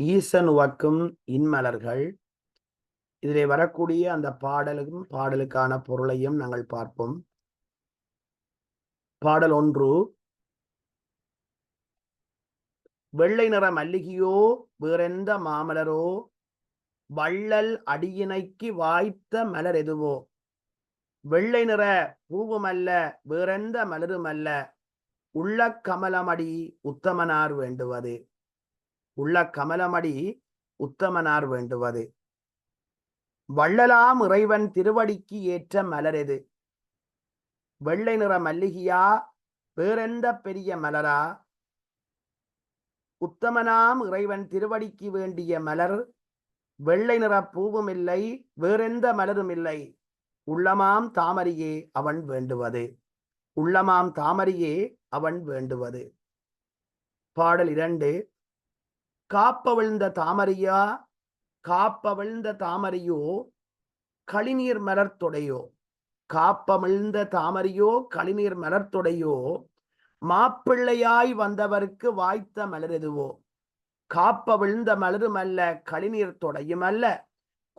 ஈசன் உவக்கும் இன்மலர்கள். இதிலே வரக்கூடிய அந்த பாடலும் பாடலுக்கான பொருளையும் நாங்கள் பார்ப்போம். பாடல் ஒன்று. வெள்ளை நிற மல்லிகையோ வேறெந்த மாமலரோ வள்ளல் அடியினைக்கு வாய்த்த மலர் எதுவோ? வெள்ளை நிற பூவுமல்ல வேறெந்த மலருமல்ல உள்ள கமலமடி உத்தமனார் வேண்டுவது. உள்ள கமலமடி உத்தமனார் வேண்டுவது. வள்ளலாம் இறைவன் திருவடிக்கு ஏற்ற மலர் எது? வெள்ளை நிற மல்லிகையா? வேறெந்த பெரிய மலரா? உத்தமனாம் இறைவன் திருவடிக்கு வேண்டிய மலர் வெள்ளை நிற பூவும் இல்லை வேறெந்த மலரும் இல்லை. உள்ளமாம் தாமரையே அவன் வேண்டுவது. உள்ளமாம் தாமரையே அவன் வேண்டுவது. பாடல் இரண்டு காப்பவிழ்ந்த தாமரையா? காப்பவிழ்ந்த தாமரையோ? களிநீர் மலர்த்தொடையோ? காப்பமிழ்ந்த தாமரையோ? களிநீர் மலர்த்தொடையோ? மாப்பிள்ளையாய் வந்தவருக்கு வாய்த்த மலர் எதுவோ? காப்ப விழுந்த மலரும் அல்ல களிநீர் தொடையும் அல்ல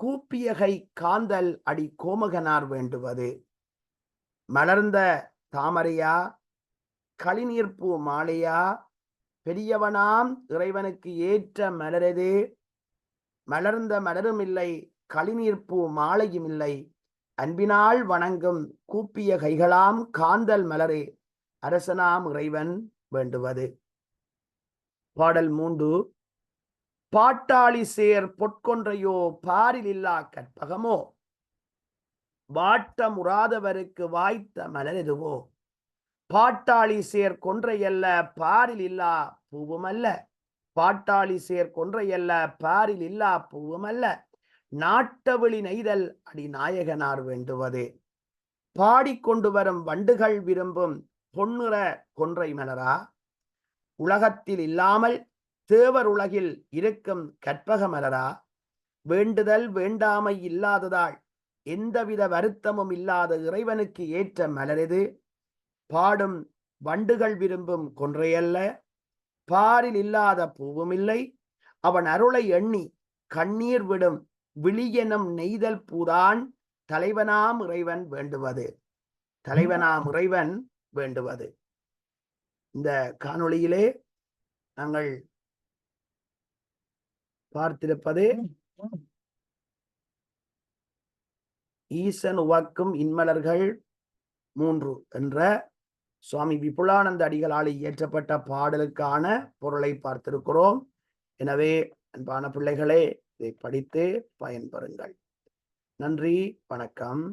கூப்பியகை காந்தல் அடி கோமகனார் வேண்டுவது. மலர்ந்த தாமரையா? களிநீர் பூ மாலையா? பெரியவனாம் இறைவனுக்கு ஏற்ற மலரது? மலர்ந்த மலரும் இல்லை களிநீர் மாலையும் இல்லை அன்பினால் வணங்கும் கூப்பிய கைகளாம் காந்தல் மலரே அரசனாம் இறைவன் வேண்டுவது. பாடல் மூன்று. பாட்டாளி சேர் பொற்கொன்றையோ பாரில் இல்லா கற்பகமோ? வாட்டம் உறாதவருக்கு வாய்த்த மலர் எதுவோ பாட்டாளி சேர் கொன்றையல்ல பாரில் இல்லா பூவும் அல்ல பாட்டாளி சேர் கொன்றையல்ல பாரில் இல்லா பூவும் அல்ல நாட்டவழி நெய்தல் அடி நாயகனார் வேண்டுவது. பாடிக்கொண்டு வரும் வண்டுகள் விரும்பும் பொன்னுற கொன்றை மலரா? உலகத்தில் இல்லாமல் தேவர் உலகில் இருக்கும் கற்பக மலரா? வேண்டுதல் வேண்டாமை இல்லாததால் எந்தவித வருத்தமும் இல்லாத இறைவனுக்கு ஏற்ற மலரது பாடும் வண்டுகள் விரும்பும் கொன்றையல்ல. பாரில் இல்லாத பூவும் இல்லை. அவன் அருளை எண்ணி கண்ணீர் விடும் விழியெனும் நெய்தல் பூதான் தலைவனாம் இறைவன் வேண்டுவது. தலைவனாம் இறைவன் வேண்டுவது. இந்த காணொளியிலே நாங்கள் பார்த்திருப்பது ஈசன் உவாக்கும் இன்மலர்கள் மூன்று என்ற சுவாமி விபுலானந்த அடிகளால் இயற்றப்பட்ட பாடலுக்கான பொருளை பார்த்திருக்கிறோம். எனவே அன்பான பிள்ளைகளே இதை படித்து பயன்பெறுங்கள். நன்றி வணக்கம்.